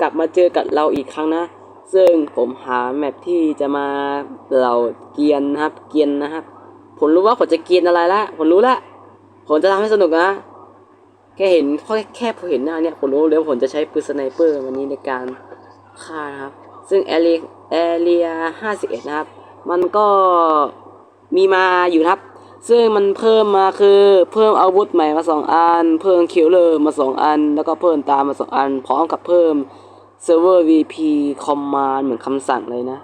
กลับมาเจอกับเราอีกครั้งนะ ซึ่งผมหาแมปที่จะมาเราเกียนนะครับ เกียนนะครับ ผมรู้ว่าผมจะเกียนอะไรละ ผมรู้ละ ผมจะทำให้สนุกนะ แค่เห็นแค่แค่ผมเห็นหน้าเนี่ยผมรู้เลยว่าผมจะใช้ปืนสไนเปอร์วันนี้ในการฆ่านะครับ ซึ่งแอเรียแอเรียห้าสิบเอ็ดนะครับ มันก็มีมาอยู่นะครับ ซึ่งมันเพิ่มมาคือเพิ่มอาวุธใหม่มาสองอัน เพิ่มคิลเลอร์มาสองอัน แล้วก็เพิ่มตามมาสองอัน พร้อมกับเพิ่มเซิร์ฟเวอร์ VP command เหมือนคำสั่งเลยนะ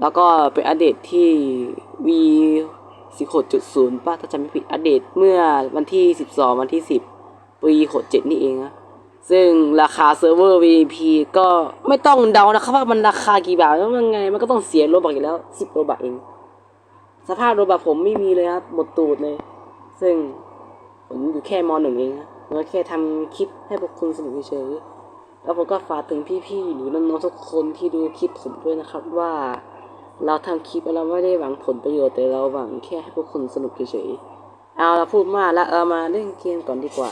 แล้วก็เป็นอัปเดตที่ V 16.0ป่ะถ้าจำไม่ผิดอัปเดตเมื่อวันที่ 12 วันที่ 10 ปี67นี่เองนะซึ่งราคาเซิร์ฟเวอร์ VP ก็ไม่ต้องเดานะครับว่ามันราคากี่บาทแล้วมันไง มันก็ต้องเสียโลบักอยู่แล้ว 10โลบักเอง สภาพโลบักผมไม่มีเลยครับ หมดตูดเลย ซึ่งผมอยู่แค่มหนึ่งเองนะผมแค่ทำคลิปให้พวกคุณสนุกเฉยๆแล้วผมก็ฝากถึงพี่ๆหรือน้องๆทุกคนที่ดูคลิปผมด้วยนะครับว่าเราทำคลิปเราไม่ได้หวังผลประโยชน์แต่เราหวังแค่ให้พวกคุณสนุกเฉยๆเอาเราพูดมากแล้วเรามาเล่นเกมก่อนดีกว่า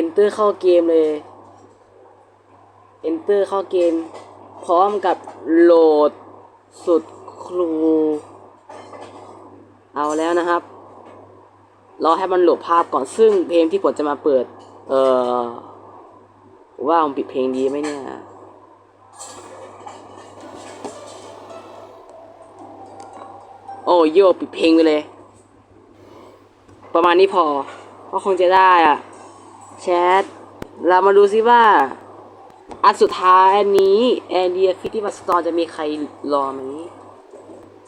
Enter เข้าเกมเลย Enter เข้าเกม พร้อมกับโหลดสุดครู เอาแล้วนะครับ รอให้มันโหลดภาพก่อนซึ่งเพลงที่ผมจะมาเปิด เออว่าผมปิดเพลงดีไหมเนี่ยโอ้โยปิดเพลงไปเลย ประมาณนี้พอก็คงจะได้อะแชทเรามาดูซิว่าอันสุดท้ายอันนี้แอนเรียฟิตี้บัสตอร์จะมีใครรอไหม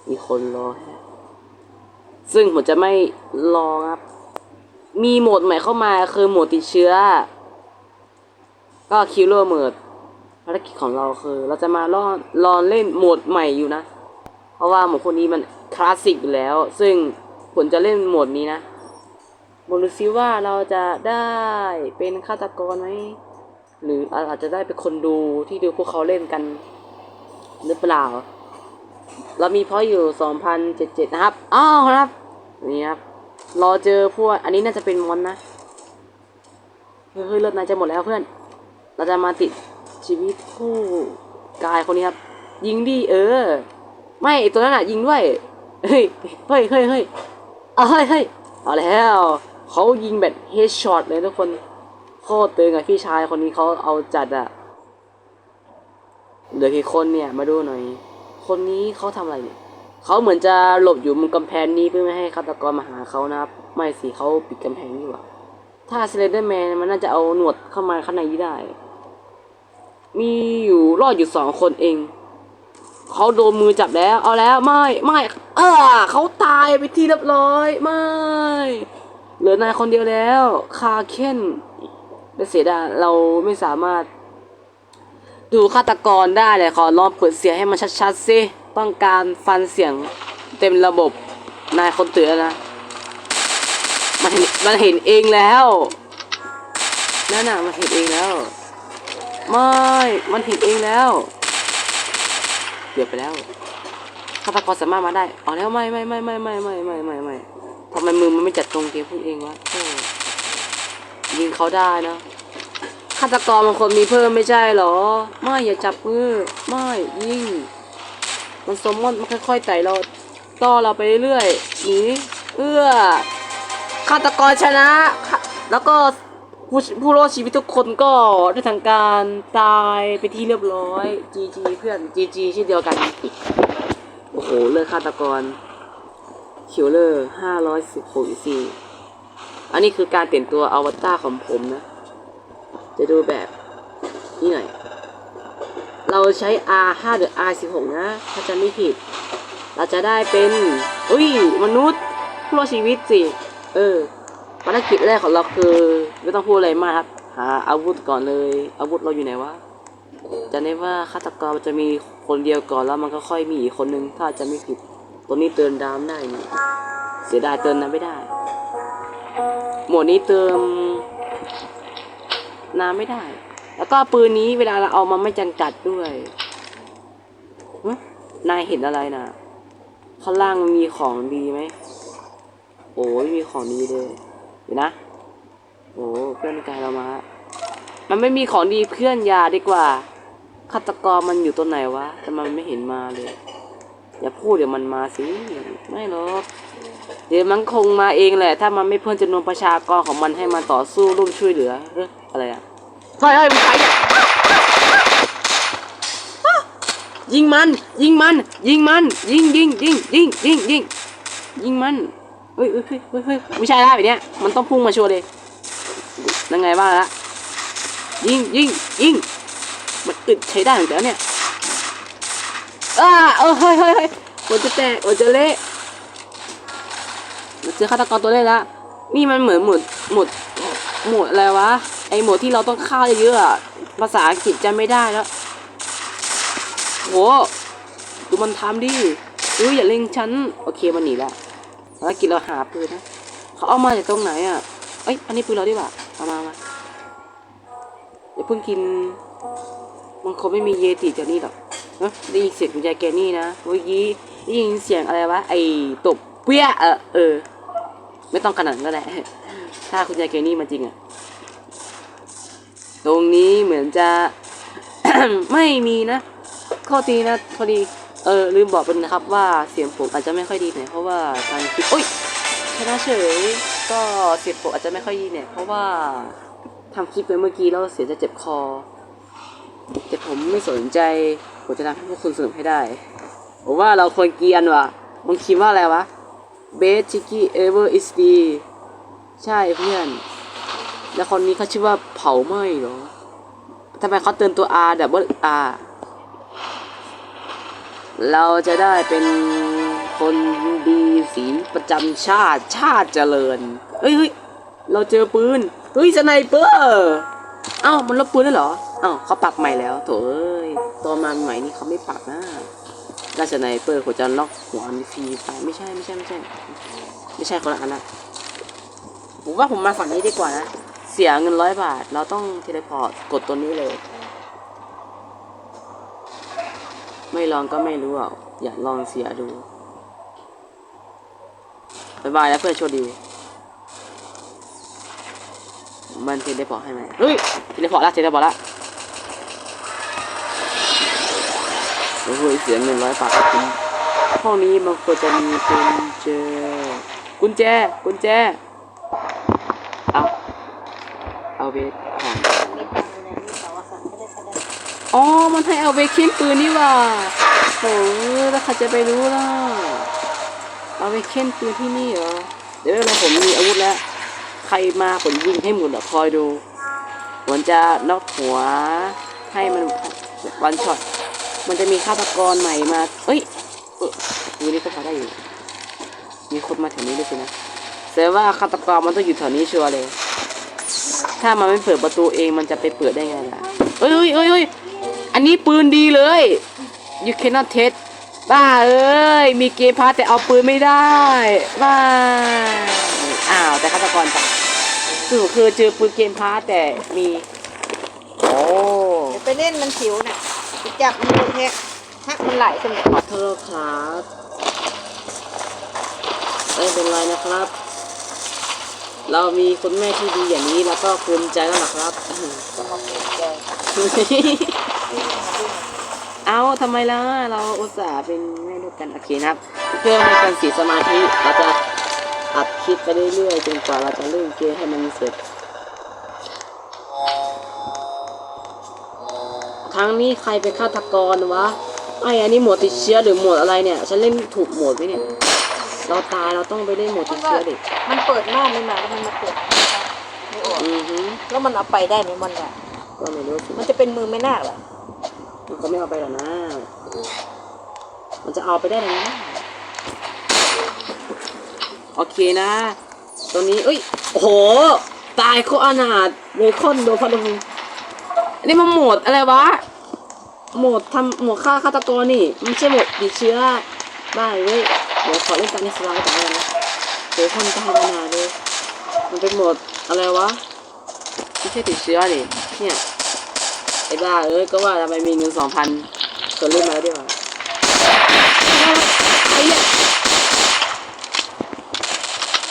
มีคนรอ ซึ่งผมจะไม่รอครับ มีโหมดใหม่เข้ามาคือโหมดติดเชื้อ ก็คิลเลอร์โหมดภารกิจของเราคือ เราจะมาล่อรอเล่นโหมดใหม่อยู่นะ เพราะว่าโหมดพวกนี้มันคลาสสิกอยู่แล้ว ซึ่งผมจะเล่นโหมดนี้นะมาดูซิว่าเราจะได้เป็นฆาตกรไหมหรืออาจจะได้เป็นคนดูที่ดูพวกเขาเล่นกันหรือเปล่า เรามีพอยต์อยู่2077นะครับอ้าวครับ นี่ครับ รอเจอพวก อันนี้น่าจะเป็นมอนนะ เฮ้ยเลือดนายจะหมดแล้วเพื่อน เราจะมาติดชีวิตผู้กายคนนี้ครับ ยิงดิเออ ไม่ตัวนั้นอะยิงด้วย เฮ้ย เฮ้ยเฮ้ยเฮ้ยเอาเฮ้ยเฮ้ยเอาแล้วเขายิงแบบเฮดช็อตเลยทุกคน โคตรตึงอะพี่ชายคนนี้เขาเอาจัดอะเหลือกี่คนเนี่ยมาดูหน่อย คนนี้เขาทำอะไรเนี่ยเขาเหมือนจะหลบอยู่มุมกำแพงนี้เพื่อไม่ให้ฆาตกรมาหาเขานะครับ ไม่สิเขาปิดกำแพงอยู่อะถ้าสเลเดอร์แมนมันน่าจะเอาหนวดเข้ามาข้างในนี้ได้ มีอยู่รอดอยู่สองคนเองเขาโดนมือจับแล้ว เอาแล้วไม่ไม่เออเขาตายไปที่เรียบร้อยไม่เหลือนายคนเดียวแล้ว คาเคนแต่เสียดายเราไม่สามารถ ดูฆาตกรได้เลยขอลองเปิดเสียงให้มันชัดๆสิต้องการฟันเสียงเต็มระบบ นายคนเตือนนะ มันเห็นมันเห็นเองแล้วนั่นน่ะมันเห็นเองแล้ว ไม่ มันเห็นเองแล้วเกือบไปแล้วฆาตกรสามารถมาได้เอแล้วไม่ไม่ไม่ไม่ไม่ไม่ไม่ไม่ไม่ทำไมมือมันไม่จัดตรงเกมพูดเองวะยิงเขาได้นะาตกรบางคนมีเพิ่มไม่ใช่เหรอ ไม่อย่าจับมือ ไม่ยิงมันสมมติมันค่อยๆไต่เราต่อเราไปเรื่อยๆหนีเอื้อฆาตกรชนะ แล้วก็ผู้ผู้รอดชีวิตทุกคนก็ได้ทางการตายไปที่เรียบร้อย GG เพื่อน GG เช่นเดียวกัน โอ้โหเลือกฆาตกรคิวเลอร์ห้าร้อยสิบหกสี่อันนี้คือการเปลี่ยนตัวอวตารของผมนะ จะดูแบบนี่หน่อย เราใช้ R5 หรือ R16 นะ ถ้าจะไม่ผิด เราจะได้เป็น อุ้ย มนุษย์ผู้รอดชีวิตสิ เออภารกิจแรกของเราคือ ไม่ต้องพูดอะไรมากครับ หาอาวุธก่อนเลย อาวุธเราอยู่ไหนวะจะได้ว่าฆาตกรมันจะมีคนเดียวก่อนแล้วมันก็ค่อยมีอีกคนนึง ถ้าจะไม่ผิด ตัวนี้เติมดามได้นี่เสียดายเติมน้ำไม่ได้ หมวดนี้เติม น้ำไม่ได้ แล้วก็ปืนนี้เวลาเราเอามาไม่จำกัดด้วยหึนายเห็นอะไรนะข้างล่างมีของดีไหมโอ้ยมีของดีเลยเดี๋ยวนะ โอ้เพื่อนกายเรามา มันไม่มีของดีเพื่อนยาดีกว่าฆาตกรมันอยู่ตัวไหนวะแต่มันไม่เห็นมาเลย อย่าพูดเดี๋ยวมันมาสิไม่หรอกเดี๋ยวมันคงมาเองแหละ ถ้ามันไม่เพิ่มจำนวนประชากรของมันให้มันต่อสู้ร่วมช่วยเหลือ อะไรอะเฮ้ยเฮ้ยมึงใครเนี่ยิงมัน ยิงมัน ยิงมัน ยิงยิงยิงยิงยิงยิงยิงมันเฮ้ยเฮ้ยเฮ้ยเฮ้ยเฮ้ยไม่ใช่ละแบบเนี้ยมันต้องพุ่งมาชัวร์เลยนั่งไงบ้างละยิงยิงยิงมันอึดใช้ได้เหมือนกันเนี่ยอ่าเออเฮ้ยเฮ้ยเฮ้ยหัวจะแตกหัวจะเละเราเจอฆาตกรตัวเละแล้วนี่มันเหมือนหมดหมดหมดอะไรวะ อหมดที่เราต้องฆ่าเยอะๆภาษาอังกฤษจำไม่ได้แล้วโหดูมันทำดิเอ้ยอย่าเล็งฉัน โอเคมันหนีแล้วแล้วกินเราหาปืนนะเขาเอามาจากตรงไหนอะเอ้ยอันนี้ปืนเราดีกว่าเอามามาอย่าเพิ่งกินมันคงไม่มีเยติแถวนี้หรอกเอ้ยได้ยินเสียงคุณยายแกนี่นะเมื่อกี้ได้ยินเสียงอะไรวะไอ้ตบเปี้ยเออเออ ไม่ต้องขนาดนั้นก็ได้ถ้าคุณยายแกนี่มาจริงอะ ตรงนี้เหมือนจะ ไม่มีนะข้อทีนะพอดีเออลืมบอกไปนะครับว่าเสียงผมอาจจะไม่ค่อยดีหน่อยเพราะว่าการคลิปโอ้ยชนะเฉยก็เสียงผมอาจจะไม่ค่อยดีเนี่ยเพราะว่าทำคลิปไปเมื่อกี้แล้วเสียงจะเจ็บคอ แต่ผมไม่สนใจผมจะทำให้พวกคุณสนุกให้ได้ผมว่าเราควรเกรียนว่ะมึงคิดว่าอะไรวะ Best Chicky Ever is the ใช่เพื่อน แล้วคนนี้เขาชื่อว่าเผาไหม้เหรอทำไมเขาเตือนตัว R double R เราจะได้เป็นคนดีสีประจำชาติชาติเจริญ เฮ้ยเฮ้ยเราเจอปืน เฮ้ยสไนเปอร์เอ้ามันลบปืนได้เหรอเอ้าเขาปรับใหม่แล้วโถเอ้ยตัวมันใหม่นี่เขาไม่ปรับนะราชไนเปอร์ควรจะล็อกหัวมีฟรีไปไม่ใช่ไม่ใช่ไม่ใช่ ไม่ใช่คนละอันนะผมว่าผมมาฝั่งนี้ดีกว่านะ เสียเงินร้อยบาท เราต้องเทเลพอร์ตกดตัวนี้เลย ไม่ลองก็ไม่รู้อะอยากลองเสียดูบายบายแล้วเพื่อนโชคดี มันเทเลพอร์ตให้ไหมเฮ้ยเทเลพอร์ตละเทเลพอร์ตละโอ้โหเสียเงินร้อยบาทห้องนี้มันควรจะมีกุญแจกุญแจกุญแจ เอาเวทผ่านอ๋อ มันให้เอาเวทเข้นปืนนี่ว่าโอ้แล้วใครจะไปรู้ล่ะ เอาเวทเข้นปืนที่นี่เหรอ เดี๋ยวเราผมมีอาวุธแล้ว ใครมาผมยิงให้หมดอะคอยดูผมจะน็อกหัวให้มันวันช็อต มันจะมีฆาตกรใหม่มา เอ้ยเออดูนี่ก็พอได้อยู่ มีคนมาแถวนี้ด้วยสินะแสดงว่าฆาตกรมันต้องอยู่แถวนี้ชัวร์เลย ถ้ามันไม่เปิดประตูเองมันจะไปเปิดได้ไงล่ะเอ้ยเอ้ยเอ้ยเอ้ยอันนี้ปืนดีเลย you cannot test บ้าเอ้ย มีเกมพาร์ตแต่เอาปืนไม่ได้บ้าอ้าวแต่ฆาตกรตายคือคือเจอปืนเกมพาร์ตแต่มีโอ้เดี๋ยวไปเล่นมันผิวน่ะไปจับมันโดนแทะฮักมันไหลขึ้นมาขอโทษครับไม่เป็นไรนะครับ เรามีคุณแม่ที่ดีอย่างนี้แล้วก็ภูมิใจแล้วล่ะครับ ก็มาเปลี่ยนใจเอาทำไมล่ะเราอุตส่าห์เป็นแม่ลูกกันโอเคนะครับ เพื่อให้การเสียสมาธิเราจะอัดคลิปไปเรื่อยๆจนกว่าเราจะเล่นเกมให้มันเสร็จครั้งนี้ใครเป็นฆาตกรวะไออันนี้หมวดติดเชื้อหรือหมวดอะไรเนี่ย ฉันเล่นถูกหมวดไหมเนี่ย เราตายเราต้องไปเล่นหมวดติดเชื้อดิมันเปิดหน้านี่มาแล้วมันมาเปิดไม่ออกอือฮึแล้วมันเอาไปได้ไหมมันอะก็ไม่รู้สิมันจะเป็นมือไม่นาคเหรอมันก็ไม่เอาไปหรอกนะ มันจะเอาไปได้ยังไงนะโอเคนะตัวนี้เอ้ยโอ้โห ตายโคตรอนาถเบคอนโดนพัดลมอันนี้มันโหมดอะไรวะโหมดทำโหมดฆ่าฆาตกรนี่มันไม่ใช่โหมดติดเชื้อได้เว้ย เดี๋ยวขอเล่นตามในสไลด์ก่อนนะเบคอนตายอนาถเลยมันเป็นโหมดอะไรวะไม่ใช่ติดเชื้อดิเนี่ยไอ้บ้าเอ้ยก็ว่าทำไมมีเงินสองพันคนเล่นมาแล้วดีกว่า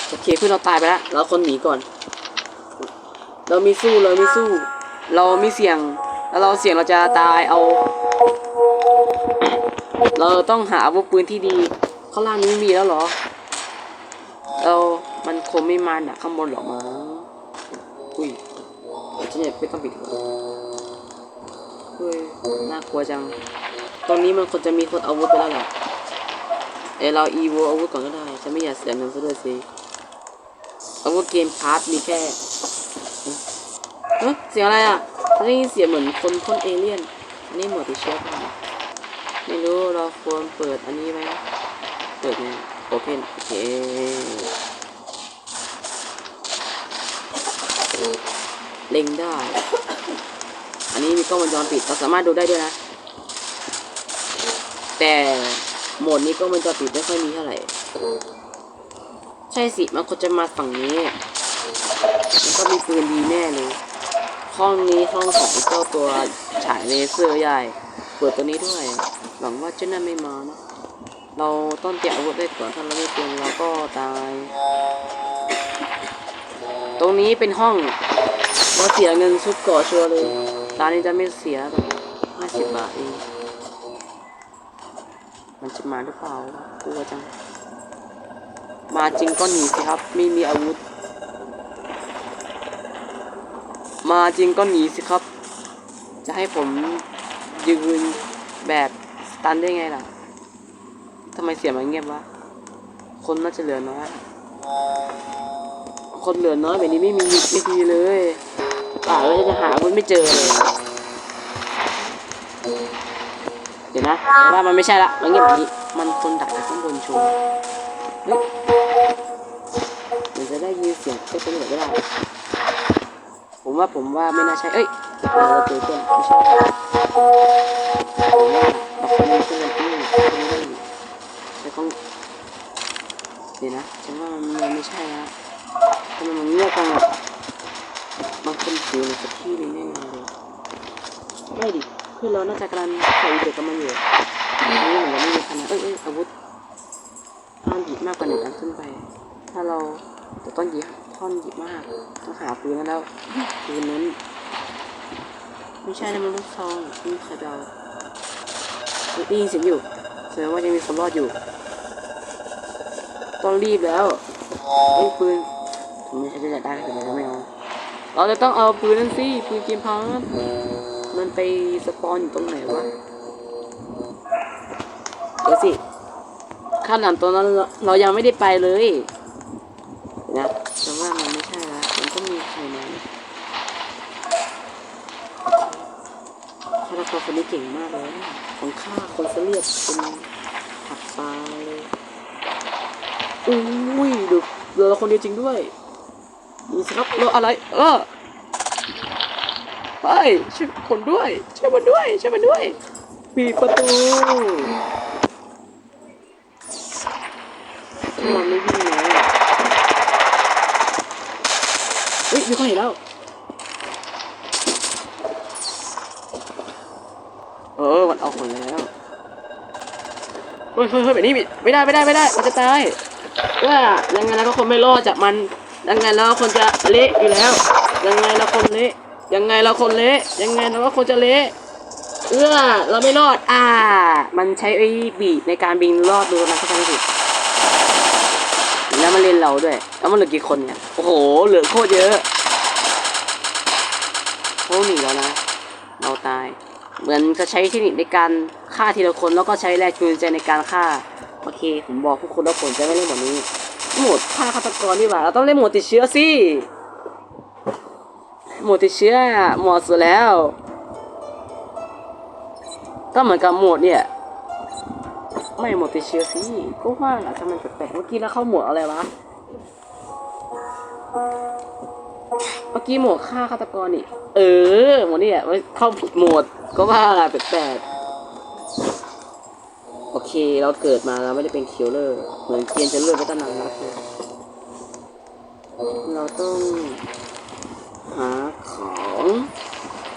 โอเคเพื่อนเราตายไปแล้วเราคนหนีก่อน เรามีสู้เรามีสู้ เรามีเสี่ยงแล้วเราเสี่ยงเราจะตายเอา เราต้องหาอาวุธปืนที่ดี ข้างล่างนี้มีแล้วเหรอเรามันคงไม่มาดักข้างบนหรอกมั้งอุ้ยฉันเนี่ยไม่ต้องปิดเฮ้ย น่ากลัวจังตรงนี้มันควรจะมีคนอาวุธไปแล้วแหละเอเราอีโวอาวุธก่อนก็ได้ ฉันไม่อยากเสียเงินซะด้วยสิอาวุธเกมพาร์ทมีแค่เฮ้ยเสียงอะไรอะนได้ยินเสียงเหมือนคนพ่นเอเลี่ยน อันนี้หมดที่เชื้อผ่าไม่รู้เราควรเปิดอันนี้ไหม เปิดไงโอเพนโอเคเล็งได้ อันนี้มีกล้องวงจรปิดเราสามารถดูได้ด้วยนะ แต่โหมดนี้กล้องวงจรปิดไม่ค่อยมีเท่าไหร่ ใช่สิมันควรจะมาฝั่งนี้ มันก็มีปืนดีแน่เลยห้องนี้ห้องของเจ้าตัวฉายเลเซอร์ใหญ่ เปิดตัวนี้ด้วย หวังว่าเจ้านั่นไม่มานะ เราต้องเตรียมอาวุธได้ก่อนถ้าเราไม่เตรียมเราก็ตาย ตรงนี้เป็นห้องเราเสียเงินชุดก่อชัวเลยตานี้จะไม่เสียแบบห้าสิบบาทเอง มันจะมาหรือเปล่ากลัวจัง มาจริงก็หนีสิครับ ไม่มีอาวุธ มาจริงก็หนีสิครับ จะให้ผมยืนแบบสตันได้ไงล่ะ ทำไมเสียงมันเงียบวะ คนน่าจะเหลือน้อย คนเหลือน้อยแบบนี้ไม่มีวิธีเลยป่าเราจะหาคนไม่เจอเลย เดี๋ยวนะว่ามันไม่ใช่ละ มันเงียบแบบนี้ มันคนดักจากข้างบนชัวร์เฮ้ยมันจะได้ยินเสียงก็เป็นแบบไม่ได้ ผมว่าผมว่าไม่น่าใช่ เอ้ยเราเจอเพื่อนไม่ใช่ ของเดี๋ยวนะฉันว่ามันไม่ใช่นะทำไมมันเงียบจังอะบางคนอยู่ในสักที่หนึงแน่นอนเลยไม่ดิเพื่อเราน่าจะกำลังใส่เด็กกับมันอยู่อันนี้เหมือนเราไม่มีขนาดเอ้ยเอ้ยอาวุธห้ามหยิบมากกว่าหนึ่งอันขึ้นไป ถ้าเราจะต้องหยิบท่อนหยิบมากต้องหาปืนแล้วปืนนั้นไม่ใช่นะมันลูกซองนี่ใครเดาได้ยินเสียงอยู่แสดงว่ายังมีคนรอดอยู่ ต้องรีบแล้วไอ้ปืนถึงไม่ใช่จะได้แต่เราไม่เอาเราจะต้องเอาปืนนั่นสิปืนเกมพังมันไปสปอนอยู่ตรงไหนวะเดี๋ยวสิข้าหลังตัวนั้นเราเรายังไม่ได้ไปเลยนะแต่ว่ามันไม่ใช่ละมันต้องมีใครมานะฆาตกรคนนี้เก่งมากเลย ของฆ่าคนเสลียดเป็นผักปลาเลย อุ้ยดูเดือเราคนเดียวจริงด้วยดูสิครับเราอะไร เออไปช่วยคนด้วยช่วยมันด้วยช่วยมันด้วยปิดประตูมันไม่วิ่งเลยเฮ้ยมีคนเห็นแล้วเออมันเอาคนแล้วเฮ้ยเฮ้ยเฮ้ยแบบนี้ไม่ได้ไม่ได้ไม่ได้มันจะตาย ว่ายังไงแล้วก็คนไม่รอดจากมันยังไงแล้วคนจะเละอยู่แล้ว ยังไงเราคนเละยังไงเราคนเละยังไงเราก็คนจะเละเอื้อเราไม่รอดอ่า มันใช้ไอ้บีดในการบินรอดดูนะเข้าใจไหมผิดแล้วมาเล่นเราด้วยแล้วมันเหลือกี่คนเนี่ยโอ้โหเหลือโคตรเยอะเขาหนีแล้วนะเราตาย เหมือนจะใช้เทคนิคในการฆ่าทีละคนแล้วก็ใช้แรงจูงใจในการฆ่า โอเค ผมบอกพวกคุณแล้วผมจะไม่เล่นแบบนี้หมดฆ่าฆาตกรดีกว่าเราต้องเล่นหมดติดเชื้อสิหมดติดเชื้อหมาะสุดแล้ว ก็เหมือนกับหมดเนี่ย ไม่หมดติดเชื้อสิก็ว่าแหละทำไมแปลกๆเมื่อกี้แล้วเข้าหมดอะไรวะเมื่อกี้หมดฆ่าฆาตกรนี่เออหมดเนี่แหละเข้าผิดหมดก็ว่าแปลกๆ โอเคเราเกิดมาเราไม่ได้เป็นคิลเลอร์เหมือนเกมจะเลือกไปตั้งนานแล้วเราต้องหาของ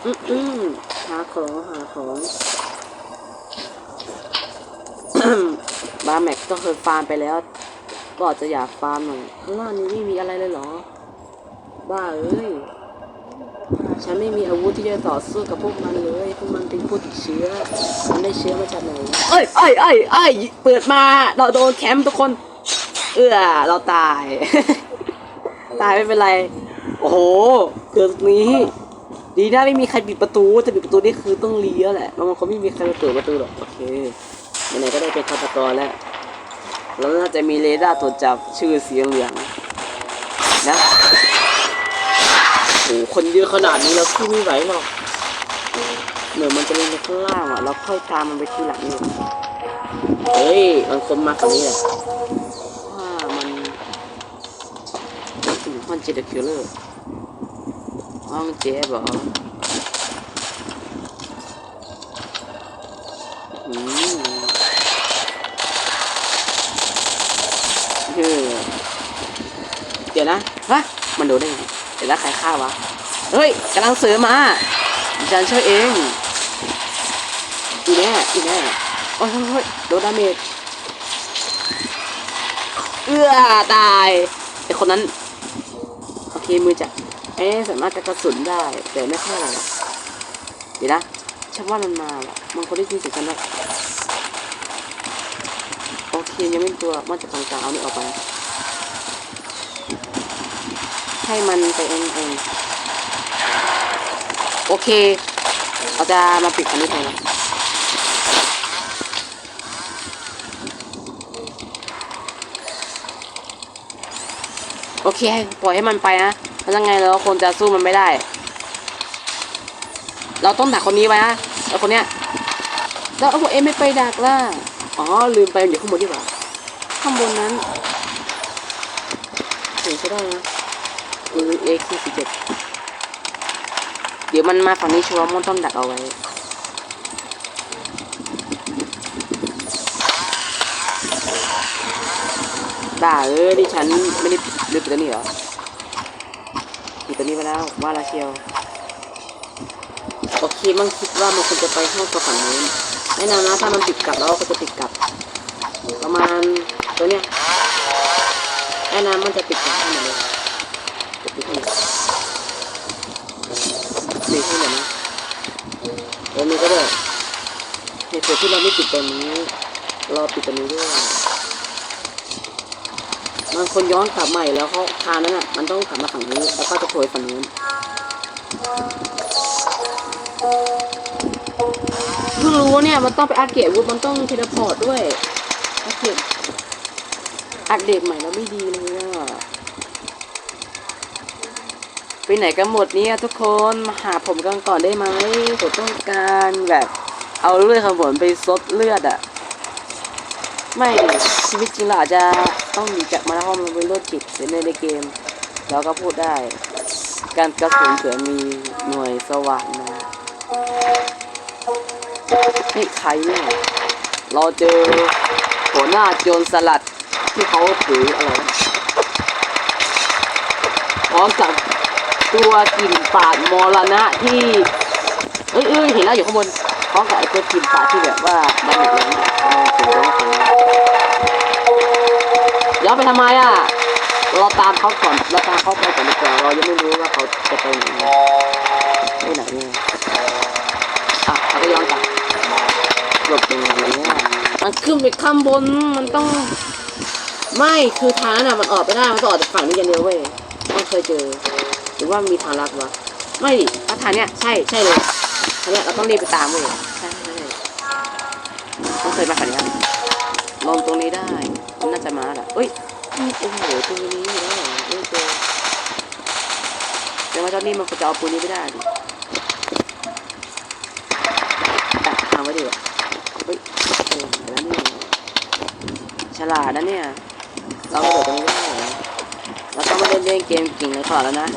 อืมอืมหาของหาของบาแม็กก็เคยฟาร์มไปแล้ว ก็อาจจะอยากฟาร์มหน่อยข้างล่างนี้ไม่มีอะไรเลยเหรอ บ้าเอ้ย ฉันไม่มีอาวุธที่จะต่อสู้กับพวกมันเลยพวกมันเป็นผู้ติดเชื้อมันได้เชื้อมาจากไหนเอ้ยเอ้ยเอ้ยเอ้ยเปิดมาเราโดนแคมป์ทุกคน เอื้อเราตาย ตายไม่เป็นไร โอ้โหเกิดนี้ ดีนะไม่มีใครปิดประตูแต่ปิดประตูนี่คือต้องเลี้ยวแหละมันคงไม่มีใครมาเปิดประตูหรอกโอเคไหนก็ได้เป็นฆาตกรแล้วแล้วน่าจะมีเรดาร์ตรวจจับชื่อเสียงเหลืองนะ โอ้โหคนเยอะขนาดนี้เราสู้ไม่ไหวหรอกเหมือนมันจะลงไปข้างล่างอะเราค่อยตามมันไปทีหลังนี่เฮ้ยมันคนมาฝั่งนี้แหละว่ามันมันเจเดคิลเลอร์ห้องเจ๊บอกอืมเฮ้ยเดี๋ยวนะฮะมันโดนได้ไง เดี๋ยวนะใครฆ่าวะ เฮ้ยกำลังเสือมาดิฉันช่วยเอง อีแน่อีแน่โอ้ยโอ้ยโดนดาเมจเอื้อตายไอคนนั้น โอเคมือจับเอ๊สามารถกระกระสุนได้ แต่ไม่ค่อยหรอกเดี๋ยวนะฉันว่ามันมาว่ะมันคนได้ยินเสียงฉันแล้วโอเคยังไม่ตัวมันจะกลางๆเอานี่ออกไป ให้มันไปเองเองโอเค เราจะมาปิดคันนี้ไปนะโอเค ปล่อยให้มันไปนะเพราะยังไงเราคนจะสู้มันไม่ได้ เราต้องดักคนนี้ไว้นะแล้วคนเนี้ยแล้วเอาพวกเอ็มไม่ไปดักล่ะ อ๋อ ลืมไปอยู่ข้างบนดีกว่า ข้างบนนั้นถึงจะได้นะ คือเอ็กซ์สี่สิบเจ็ดเดี๋ยวมันมาฝั่งนี้ชัวร์มันต้องดักเอาไว้ด่าเออดิฉันไม่ได้ลืมตัวนี้เหรอปิดตัวนี้ไปแล้วว่าละเชียวโอเคมันคิดว่ามันควรจะไปห้องตัวฝั่งนู้นแน่นอนนะถ้ามันปิดกลับแล้วก็จะปิดกลับ ประมาณตัวเนี้ยแน่นอนมันจะปิดกลับให้หมดเลยจะปิดให้หมด ดีขึ้นเลยนะ แล้วนี่ก็ได้เหตุผลที่เราไม่ปิดตัวนี้ เราปิดตัวนี้ด้วยมันคนย้อนกลับใหม่แล้วเขาทานนั้นอะ มันต้องกลับมาฝั่งนี้ แล้วก็จะโผล่ฝั่งนู้นเพิ่งรู้ว่าเนี่ยมันต้องไปอัปเกรดอาวุธมันต้องเทเลพอร์ตด้วยอัปเกรดอัปเดตใหม่แล้วไม่ดีเลยอะ ไปไหนกันหมดเนี่ยทุกคนมาหาผมกันก่อนได้ไหมผมต้องการแบบเอาเลือดของผมไปซดเลือดอะไม่ชีวิตจริงเราอาจจะต้องหนีจากมาแล้วเพรามันเป็นโรคจิตในในเกมเราก็พูดได้ การกระสุนเผื่อมีหน่วยสว่างนะนี่ใครเนี่ยเราเจอหัวหน้าโจรสลัดที่เขาถืออะไรพร้อมกับ ตัวกลิ่นปาดมรณะที่เอ้ยเอ้ยเห็นแล้วอยู่ข้างบนพร้อมกับไอ้ตัวกลิ่นปาดที่แบบว่าดำเนินเองอะเอางนี้ย้อนไปทำไมอะเราตามเขาก่อนเราตามเขาไปก่อนดีกว่าเรายังไม่รู้ว่าเขาจะไปไหนไปไหนเนี่ยอะเขาก็ย้อนกลับหลบยังไงเนี่ยมันขึ้นไปข้างบนมันต้อง ไม่คือทางนั้นอะมันออกไปได้มันต้องออกจากฝั่งนี้อย่างเดียวเว้ยมันเคยเจอ หรือว่ามีทางลัดวะไม่ดิถ้าทางเนี้ยใช่ใช่เลยทางเนี้ยเราต้องรีบไปตามเว้ยใช่ใช่ต้องเคยมาขันนี้ลงตรงนี้ได้มันน่าจะมาแหละเอ้ยโอ้โหตรงนี้อยู่แล้วเหรอเอ้ยเจอแต่ว่าเจ้านี่มันจะเอาปืนนี้ไม่ได้ดิตัดทางไว้ดีกว่าเฮ้ยเออแล้วนี่ฉลาดนะเนี่ยเราก็โดดตรงนี้ได้เหรอเราต้องมาเล่นเล่นเกมเก่งเลยขอแล้วนะ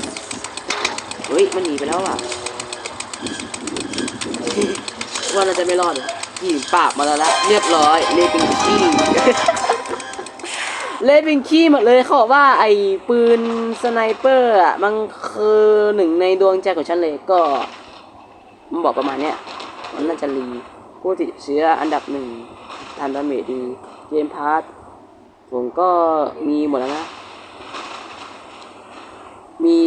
เฮ้ย มันหนีไปแล้วอะว่าเราจะไม่รอดขี่ปาบมาแล้วละเรียบร้อย เลเป็นขี้เลเป็นขี้หมดเลยเขาบอกว่าไอ้ปืนสไนเปอร์อะมันคือหนึ่งในดวงใจของฉันเลยก็ มันบอกประมาณเนี้ยมันน่าจะรีผู้ติดเชื้ออันดับหนึ่งทำดาเมจดีเกมพาร์ทผมก็มีหมดแล้วนะ มี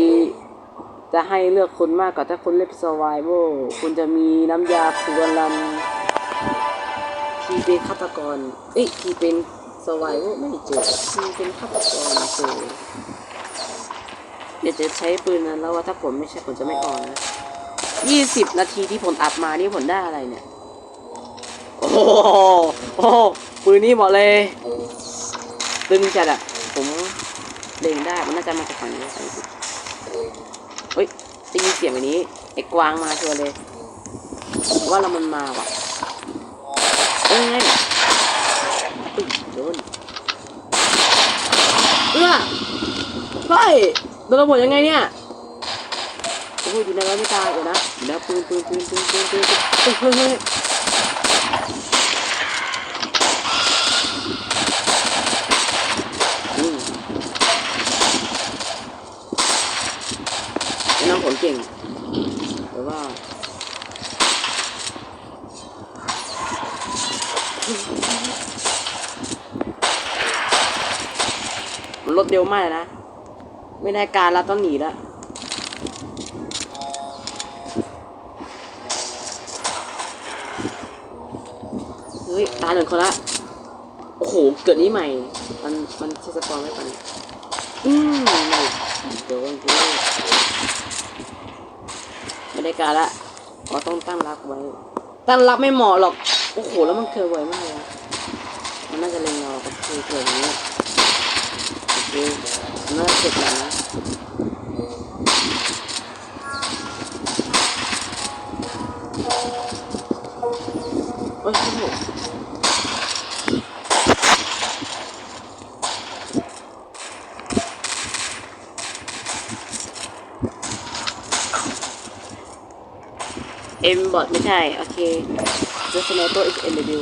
จะให้เลือกคนมากกว่าถ้าคุณเล่น survival คุณจะมีน้ำยาพรวนลันทีเป็นฆาตกร เอ้ยทีเป็น survival ไม่เจอทีเป็นฆาตกรเจอเดี๋ยวจะใช้ปืนนั้นแล้วว่าถ้าผมไม่ใช่ผมจะไม่ออนนะยี่สิบนาทีที่ผมอัดมานี่ผมได้อะไรเนี่ย โอ้โหโอ้ปืนนี้เหมาะเลยตึงจัดอะผมเล็งได้ มันน่าจะมาจากฝั่งนี้ใช่สิ เฮ้ยได้ยินเสียงแบบนี้ไอ้กวางมาชัวร์เลย ว่าเรามันมาว่ะเอ้ยตึ๊โดนเอื้อเฮ้ยโดนระเบิดยังไงเนี่ยโอ้ยอยู่ในร้านไม่ตายเดี๋ยวนะเดี๋ยวปืนปืนปืนปืนปืนปืนปืนเฮ้ยเฮ้ยเฮ้ย อืมไอ้น้องผมเก่งแต่ว่า มันรถ เร็วมากเลยนะ ไม่ได้การแล้วต้องหนีแล้วเฮ้ยตายหนึ่งคนละ โอ้โห เกิดนี้ใหม่ มันมันใช้สปอนไว้ปันอืมไม่เดี๋ยวกูไม่ได้การละเราต้องตั้งรับไว้ ตั้งรับไม่เหมาะหรอก โอ้โห แล้วมันเคยไวมากเลยนะมันน่าจะเล็งเราก็คือเกิดอย่างนี้ โอเคมันน่าจะเจ็บนะโอ้ยโอ้โหเอ็มบอทไม่ใช่ โอเค The Sniper is NW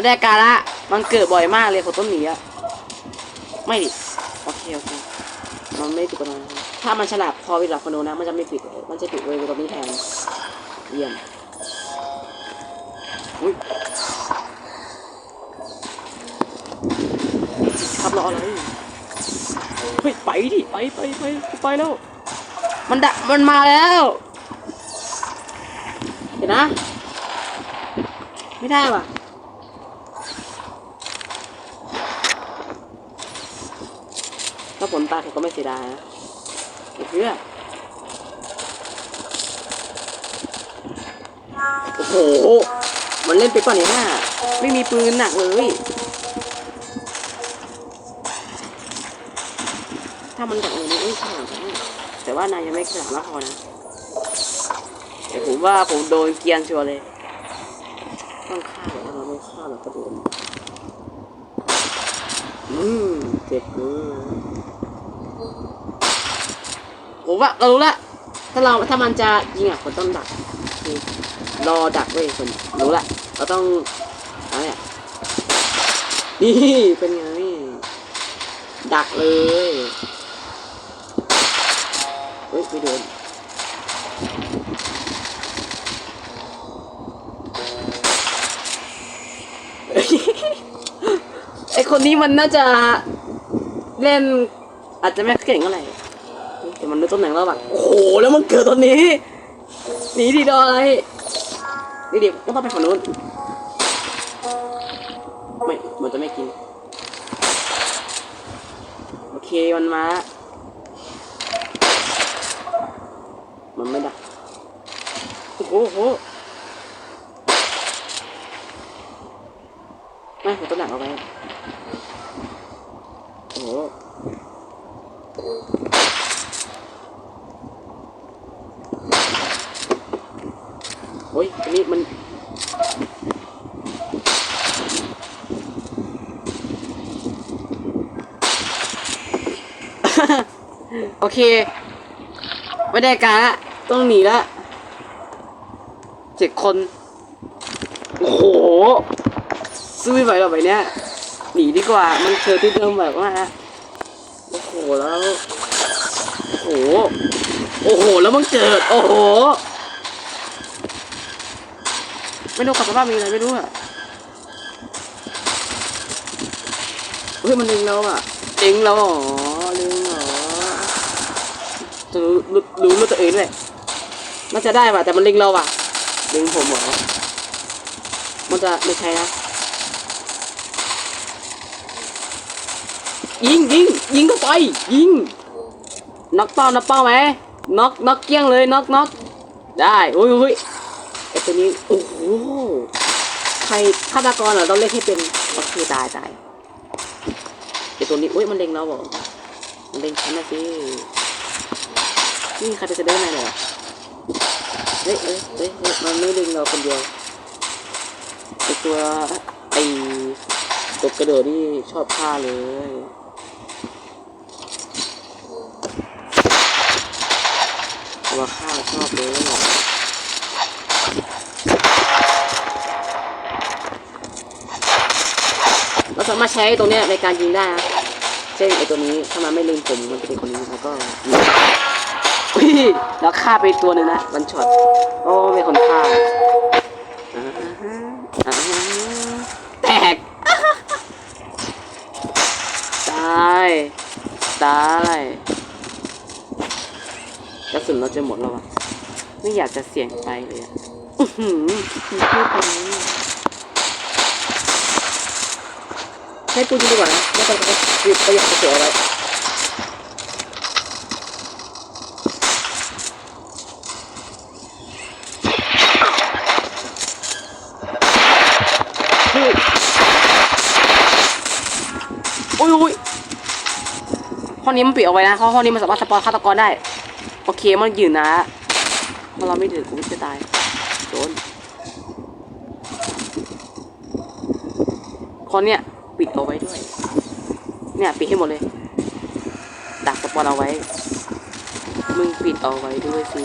ไม่ได้การะมันเกิดบ่อยมากเลยของต้นหมีอะไม่ดิโอเคโอเคมันไม่ปิดตรงนั้นถ้ามันฉลาดพอเวลาคอนโดนะมันจะไม่ปิดมันจะปิดไว้ตรงนี้แทนเยี่ยมอุ้ยขับรออะไรเฮ้ยไปดิไปไปไปไปแล้ว มันดะมันมาแล้ว เห็นนะ ไม่ได้ว่ะ ถ้าผลตายผมก็ไม่เสียดายนะเพื่อโอ้โห มันเล่นไปก่อนเนี่ยนะไม่มีปืนหนักเลยถ้ามันดักเลยนี่เอ้ยขนาดนั้นแต่ว่านายยังไม่ขนาดมากพอนะแต่ผมว่าผมโดนเกียนชัวร์เลยต้องฆ่าแบบว่าเราไม่ฆ่าเราก็โดนอืมเจ็บมือ ผมว่าเรารู้ละถ้าเราถ้ามันจะยิงอะคนต้องดักรอดักเว้ยคนรู้ละเราต้องอะไรอะนี่เป็นไงดักเลยเฮ้ยไม่โดนไอคนนี้มันน่าจะเล่นอาจจะไม่เก่งเท่าไร มันรู้ตำแหน่งแล้วแบบโอ้โห แล้วมันเกิดตอนนี้ หนีดีดอะไรดีดิก็ต้องไปฝั่งนู้น ไม่มันจะไม่กิน โอเค มันมา มันไม่ได้โอ้โหโอ้โหไม่ผมต้องดักเอาไว้โอ้โห โอ้ยอันนี้มัน โอเค ไม่ได้การละต้องหนีละเจ็ดคน โอ้โหสู้ไม่ไหวหรอกไปเนี้ยหนีดีกว่า มันเคยที่เดิมแบบว่าโอ้โหแล้ว โอ้โห โอ้โห แล้วมันเกิด โอ้โห ไม่รู้กับสภาพมีอะไรไม่รู้อะเฮ้ยมันดึงเราอะดึงเราเหรอดึงเหรอ จะรู้รู้รู้รู้ตัวเองด้วยน่าจะได้ป่ะแต่มันดึงเราอะดึงผมเหรอมันจะไม่ใช่นะยิงยิงยิงเข้าไปยิงน็อกเป้าน็อกเป้าไหมน็อกน็อกเกี้ยงเลยน็อกน็อกได้โอ้ยโอ้ยไอตัวนี้โอ้โหใครฆาตกรเหรอต้องเล่นให้เป็นโอเคตายตายไอตัวนี้อุ้ยมันเล็งเราบอกมันเล็งฉันนะสิ นี่ใครไปจะได้ไหนเหรอเฮ้ยเฮ้ยเฮ้ยเฮ้ยมันไม่เล็งเราคนเดียวไอตัวไอตัวกระโดดนี่ชอบฆ่าเลยตัวข้าชอบเลยเราสามารถใช้ตัวเนี้ยในการยิงได้นะเช่นไอตัวนี้ถ้ามันไม่ล็งผมมันจะเป็นคนนี้แล้วก็ ยิงอุ้ยแล้วฆ่าไปตัวหนึ่งนะวันช็อตโอ้เป็นคนฆ่าอ่าแตก ตาย ตายกระสุนเราจะหมดแล้วอะไม่อยากจะเสี่ยงไปเลยอะอือหือมีพูดไปใช้ปืนดีกว่านะไม่ต้องไปประหยัดกระสุนเอาไว้เฮ้ยโอ้ยโอ้ยห้ องนี้มันปิดเอาไว้นะเพราะห้องนี้มันสามารถสปอนฆาตกรได้ โอเคมันยืนนะถ้าเราไม่ถือกูจะตายโดนคอนเนี้ยปิดเอาไว้ด้วย เนี่ยปิดให้หมดเลย ดักสปอนเอาไว้ มึงปิดเอาไว้ด้วยสิ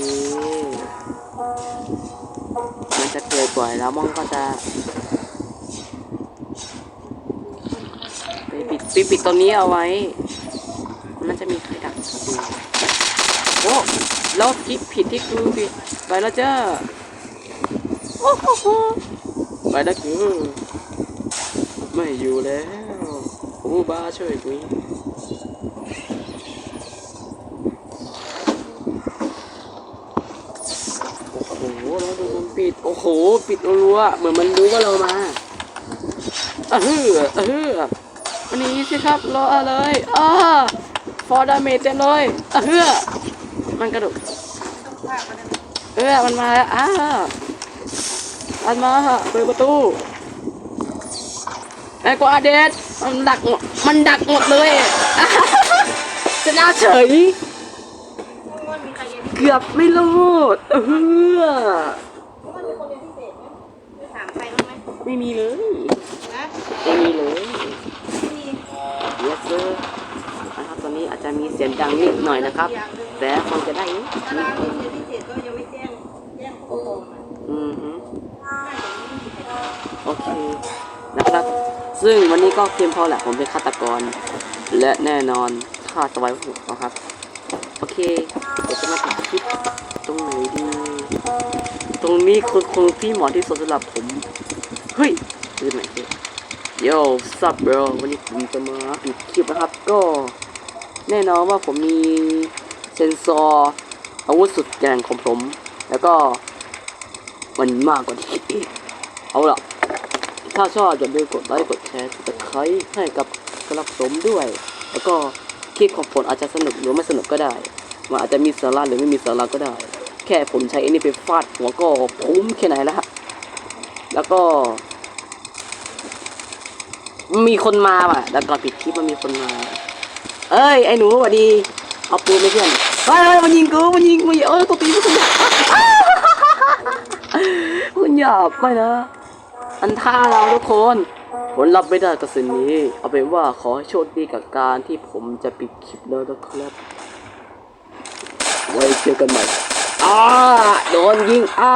มันจะเกิดบ่อยแล้วมองก็จะไปปิดปิดปิดตรงนี้เอาไว้ มันจะมีใครดักดู โอ้แล้วที่ผิดที่กูผิดไปแล้วจ้าโอ้โหไปแล้วกูไม่อยู่แล้วกูบ้าช่วยกูโอ้โหแล้วดูมันปิด โอ้โห ปิดรัวเหมือนมันรู้ว่าเรามาอะฮืออะฮือวันนี้สิครับรอเลยอ้าฟอร์ดาเมจเต็มเลยอะฮือ มันกระโดดเออมันมาแล้วอ้ามันมาฮะเปิดประตูไอ้กวาเดสมันดักหมดมันดักหมดเลยอะชนะเฉยว่ามีใครเรียนเกือบไม่รอดเออว่ามีคนเรียนพิเศษไหมไม่ถามใครบ้างไหมไม่มีเลยนะไม่มีเลย ไม่มี yes sir นะครับต อนนี้อาจจะมีเสียงดังนิดหน่อยนะครับ แต่คงจะได้อยู่ตารางเรียนพิเศษก็ยังไม่แจ้งแจ้งผู้ปกครองมอือฮึน่าจะไม่มีใครโอเคนะครับ ซึ่งวันนี้ก็เพียงพอแหละผมเป็นฆาตกร และแน่นอนฆ่าสไวายผมนะครับ โอเคเดี๋ยวจะมาตัดคลิปตรงไหนดี ตรงนี้คือคงที่เหมาะที่สุดสำหรับผม เฮ้ยคือไหนเจ๊โย่ซับเบรวันนี้ผมจะมาปิดคลิปนะครับ ก็ แน่นอนว่าผมมีเซนซอร์อาวุธสุดแกร่งของผม แล้วก็มันมากกว่าที่คิดอีก เอาล่ะ ถ้าชอบอย่าลืมกดไลค์กดแชร์กดไครให้กับกระผมด้วย แล้วก็คลิปของผมอาจจะสนุกหรือไม่สนุกก็ได้ มันอาจจะมีสาระหรือไม่มีสาระก็ได้ แค่ผมใช้อันนี้ไปฟาดหัวก็คุ้มแค่ไหนแล้วฮะแล้วก็ มีคนมาว่ะ แล้วก่อนปิดคลิปมันมีคนมา เอ้ยไอ้หนูสวัสดีเอาปืนไม่เพื่อนเฮ้ยเฮ้ยมันยิงกูมันยิงกูเออตัวตีมันหยาบมันหยาบไปนะ อันท่าเราทุกคนผลลัพธ์ไม่ได้กับสิ่งนี้ เอาเป็นว่าขอให้โชคดีกับการที่ผมจะปิดคลิปแล้วนะครับไว้เจอกันใหม่อ้าโดนยิงอ้า